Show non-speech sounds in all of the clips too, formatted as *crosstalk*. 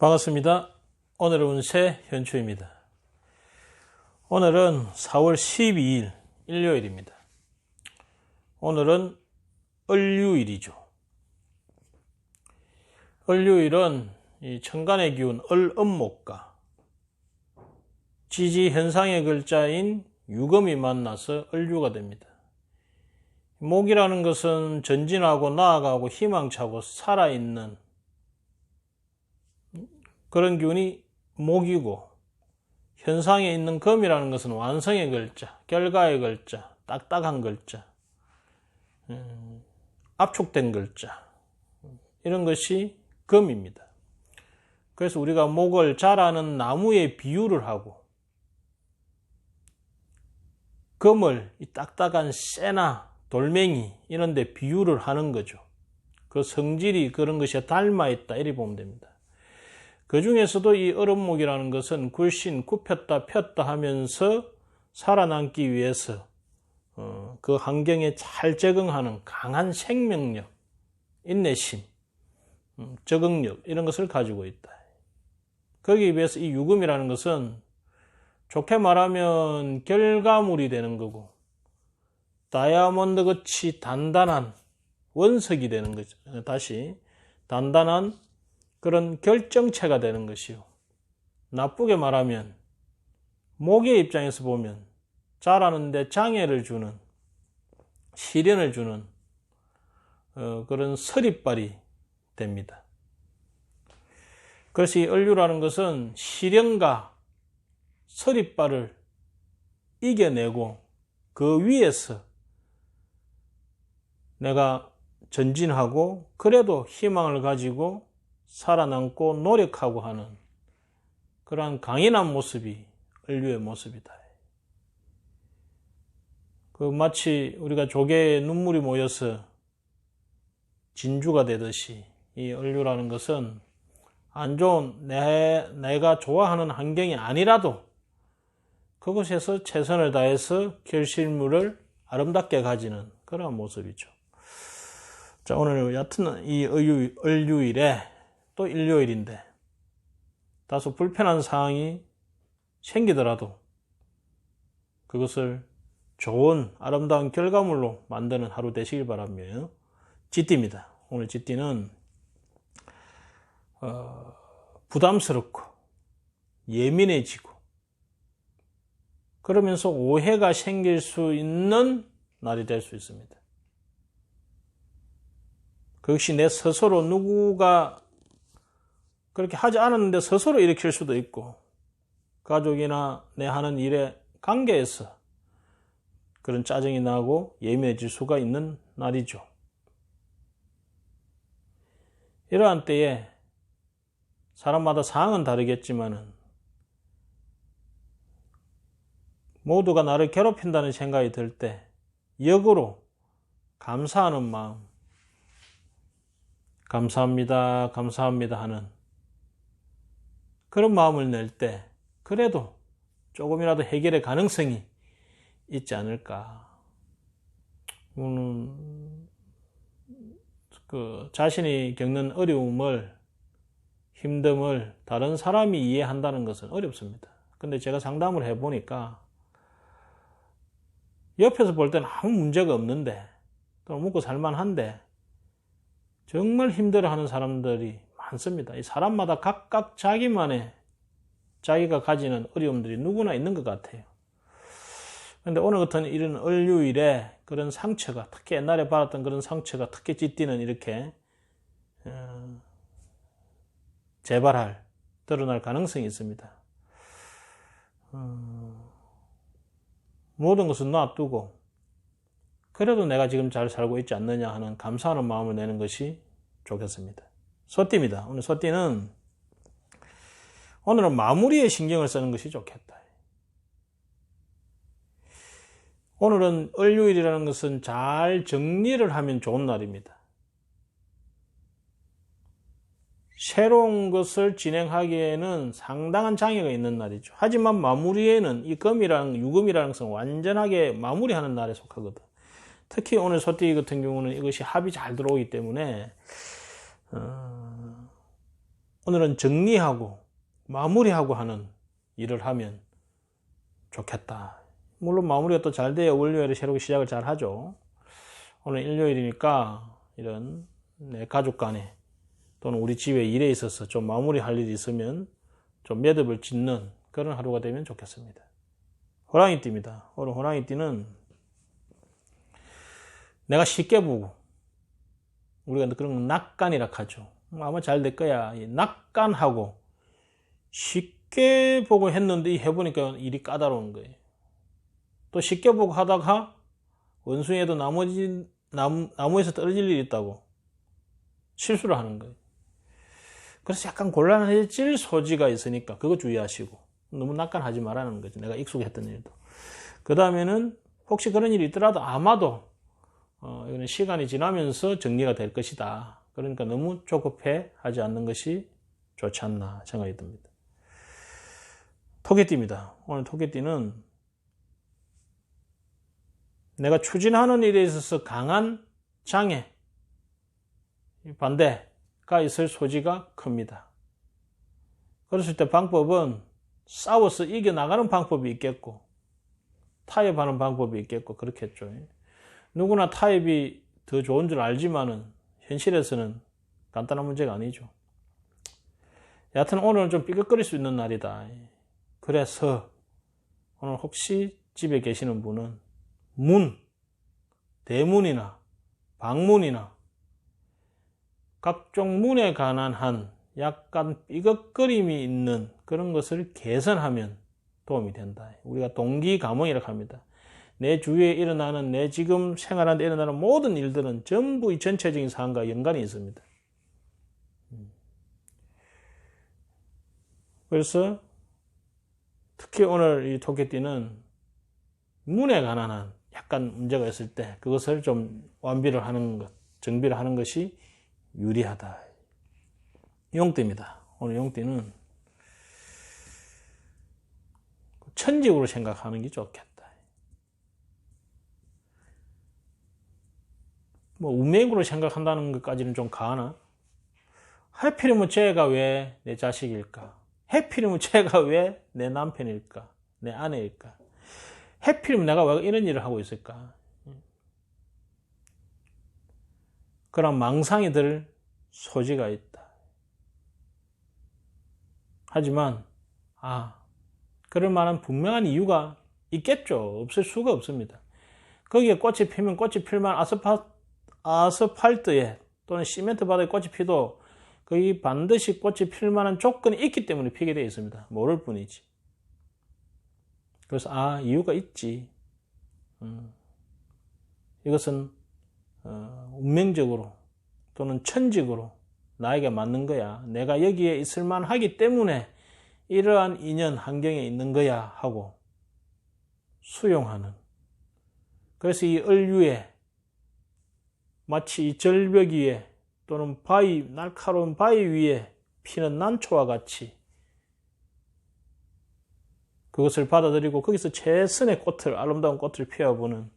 반갑습니다. 오늘의 운세 현추입니다. 오늘은 4월 12일 일요일입니다. 오늘은 을류일이죠. 을류일은 이 천간의 기운 을음목과 지지 현상의 글자인 유금이 만나서 을류가 됩니다. 목이라는 것은 전진하고 나아가고 희망차고 살아있는 그런 기운이 목이고 현상에 있는 금이라는 것은 완성의 글자, 결과의 글자, 딱딱한 글자, 음, 압축된 글자 이런 것이 금입니다. 그래서 우리가 목을 자라는 나무에 비유를 하고 금을 이 딱딱한 쇠나 돌멩이 이런 데 비유를 하는 거죠. 그 성질이 그런 것이 닮아 있다 이렇게 보면 됩니다. 그 중에서도 이 얼음목이라는 것은 굴신 굽혔다 폈다 하면서 살아남기 위해서 어, 그 환경에 잘 적응하는 강한 생명력, 인내심, 음, 적응력 이런 것을 가지고 있다. 거기에 비해서 이 유금이라는 것은 좋게 말하면 결과물이 되는 거고 다이아몬드 같이 단단한 원석이 되는 거죠. 다시 단단한 그런 결정체가 되는 것이요. 나쁘게 말하면 목의 입장에서 보면 자라는데 장애를 주는 시련을 주는 어, 그런 서리발이 됩니다. 그래서 이 얼류라는 것은 시련과 서리발을 이겨내고 그 위에서 내가 전진하고 그래도 희망을 가지고 살아남고 노력하고 하는 그러한 강인한 모습이 인류의 모습이다. 그 마치 우리가 조개에 눈물이 모여서 진주가 되듯이 이 인류라는 것은 안 좋은 내, 내가 좋아하는 환경이 아니라도 그곳에서 최선을 다해서 결실물을 아름답게 가지는 그런 모습이죠. 자, 오늘 얕은 이 을류일에 또 일요일인데 다소 불편한 상황이 생기더라도 그것을 좋은 아름다운 결과물로 만드는 하루 되시길 바라며 찌띠입니다. 오늘 찌띠는 어, 부담스럽고 예민해지고 그러면서 오해가 생길 수 있는 날이 될 수 있습니다. 그것이 내 스스로 누구가 그렇게 하지 않았는데 스스로 일으킬 수도 있고 가족이나 내 하는 일에 관계에서 그런 짜증이 나고 예민해질 수가 있는 날이죠. 이러한 때에 사람마다 상황은 다르겠지만은 모두가 나를 괴롭힌다는 생각이 들 때 역으로 감사하는 마음, 감사합니다, 감사합니다 하는 그런 마음을 낼 때 그래도 조금이라도 해결의 가능성이 있지 않을까. 음, 그 자신이 겪는 어려움을 힘듦을 다른 사람이 이해한다는 것은 어렵습니다. 근데 제가 상담을 해보니까 옆에서 볼 때는 아무 문제가 없는데 또 먹고 살만한데 정말 힘들어하는 사람들이 많습니다. 이 사람마다 각각 자기만의 자기가 가지는 어려움들이 누구나 있는 것 같아요. 근데 오늘 같은 이런 을류일에 그런 상처가 특히 옛날에 받았던 그런 상처가 특히 찌띠는 이렇게 어, 재발할 드러날 가능성이 있습니다. 어, 모든 것은 놔두고 그래도 내가 지금 잘 살고 있지 않느냐 하는 감사하는 마음을 내는 것이 좋겠습니다. 소띠입니다. 오늘 소띠는 오늘은 마무리에 신경을 쓰는 것이 좋겠다. 오늘은 을유일이라는 것은 잘 정리를 하면 좋은 날입니다. 새로운 것을 진행하기에는 상당한 장애가 있는 날이죠. 하지만 마무리에는 이 금이랑 유금이라는 것은 완전하게 마무리하는 날에 속하거든. 특히 오늘 소띠 같은 경우는 이것이 합이 잘 들어오기 때문에 어, 오늘은 정리하고 마무리하고 하는 일을 하면 좋겠다. 물론 마무리가 또 잘 돼야 월요일에 새롭게 시작을 잘 하죠. 오늘 일요일이니까 이런 내 가족 간에 또는 우리 집에 일에 있어서 좀 마무리할 일이 있으면 좀 매듭을 짓는 그런 하루가 되면 좋겠습니다. 호랑이띠입니다. 오늘 호랑이띠는 내가 쉽게 보고 우리가 그런 건 낙관이라 하죠. 아마 잘 될 거야. 낙관하고 쉽게 보고 했는데 해보니까 일이 까다로운 거예요. 또 쉽게 보고 하다가 원숭이에도 나머지 나무, 나무에서 떨어질 일이 있다고 실수를 하는 거예요. 그래서 약간 곤란해질 소지가 있으니까 그거 주의하시고 너무 낙관하지 말라는 거죠. 내가 익숙했던 일도. 그 다음에는 혹시 그런 일이 있더라도 아마도 어, 이거는 시간이 지나면서 정리가 될 것이다. 그러니까 너무 조급해 하지 않는 것이 좋지 않나 생각이 듭니다. 토개띠입니다. 오늘 토개띠는 내가 추진하는 일에 있어서 강한 장애, 반대가 있을 소지가 큽니다. 그랬을 때 방법은 싸워서 이겨나가는 방법이 있겠고, 타협하는 방법이 있겠고, 그렇겠죠. 누구나 타협이 더 좋은 줄 알지만은, 현실에서는 간단한 문제가 아니죠. 여하튼 오늘은 좀 삐걱거릴 수 있는 날이다. 그래서 오늘 혹시 집에 계시는 분은 문, 대문이나 방문이나 각종 문에 관한 한 약간 삐걱거림이 있는 그런 것을 개선하면 도움이 된다. 우리가 동기 감흥이라고 합니다. 내 주위에 일어나는 내 지금 생활하는데 일어나는 모든 일들은 전부 이 전체적인 상황과 연관이 있습니다. 음. 그래서 특히 오늘 이 토끼띠는 문에 관한 한 약간 문제가 있을 때 그것을 좀 완비를 하는 것, 정비를 하는 것이 유리하다. 용띠입니다. 오늘 용띠는 천직으로 생각하는 게 좋겠다. 뭐 운명으로 생각한다는 것까지는 좀 가나? 하필이면 쟤가 왜 내 자식일까? 해필이면 쟤가 왜 내 남편일까? 내 아내일까? 해필이면 내가 왜 이런 일을 하고 있을까? 그런 망상이 들 소지가 있다. 하지만, 아, 그럴 만한 분명한 이유가 있겠죠. 없을 수가 없습니다. 거기에 꽃이 피면 꽃이 필만 아스파, 아스팔트에 또는 시멘트 바닥에 꽃이 피도 거의 반드시 꽃이 필 만한 조건이 있기 때문에 피게 되어 있습니다. 모를 뿐이지. 그래서 아 이유가 있지. 음. 이것은 어, 운명적으로 또는 천직으로 나에게 맞는 거야. 내가 여기에 있을 만하기 때문에 이러한 인연 환경에 있는 거야 하고 수용하는. 그래서 이 을류에 마치 이 절벽 위에 또는 바위, 날카로운 바위 위에 피는 난초와 같이 그것을 받아들이고 거기서 최선의 꽃을, 아름다운 꽃을 피워보는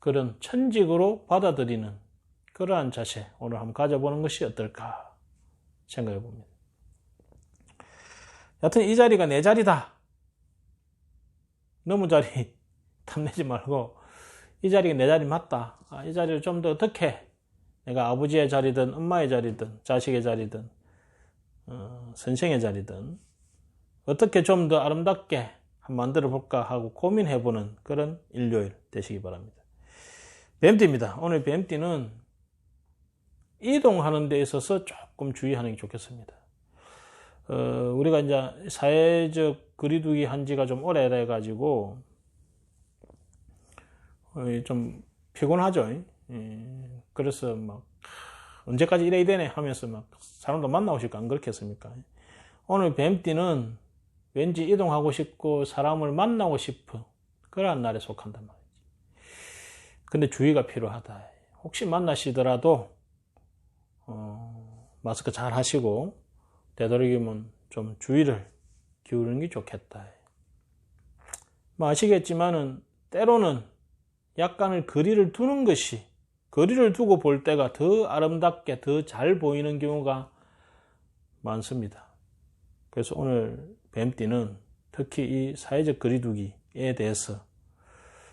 그런 천직으로 받아들이는 그러한 자세 오늘 한번 가져보는 것이 어떨까 생각해 봅니다. 여튼 이 자리가 내 자리다. 너무 자리 *laughs* 탐내지 말고 이 자리가 내 자리 맞다. 아, 이 자리를 좀 더 어떻게 내가 아버지의 자리든 엄마의 자리든 자식의 자리든 어, 선생의 자리든 어떻게 좀 더 아름답게 만들어 볼까 하고 고민해 보는 그런 일요일 되시기 바랍니다. 뱀띠입니다. 오늘 뱀띠는 이동하는 데 있어서 조금 주의하는 게 좋겠습니다. 어, 우리가 이제 사회적 거리두기 한 지가 좀 오래돼 가지고 어, 좀 피곤하죠. 예, 그래서 막 언제까지 이래야 되네 하면서 막 사람도 싶고 안 그렇겠습니까? 오늘 뱀띠는 왠지 이동하고 싶고 사람을 만나고 싶은 그러한 날에 속한단 말이지. 근데 주의가 필요하다. 혹시 만나시더라도 어, 마스크 잘 하시고 되도록이면 좀 주의를 기울이는 게 좋겠다. 뭐 아시겠지만은 때로는 약간의 거리를 두는 것이 거리를 두고 볼 때가 더 아름답게 더 잘 보이는 경우가 많습니다. 그래서 오늘 뱀띠는 특히 이 사회적 거리두기에 대해서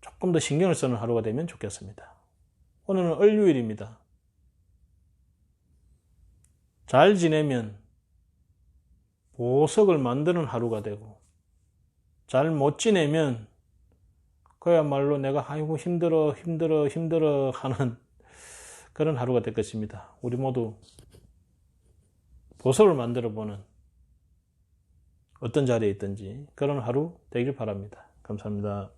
조금 더 신경을 쓰는 하루가 되면 좋겠습니다. 오늘은 을유일입니다. 잘 지내면 보석을 만드는 하루가 되고 잘 못 지내면 그야말로 내가 아이고 힘들어 힘들어 힘들어 하는 그런 하루가 될 것입니다. 우리 모두 보석을 만들어 보는 어떤 자리에 있든지 그런 하루 되길 바랍니다. 감사합니다.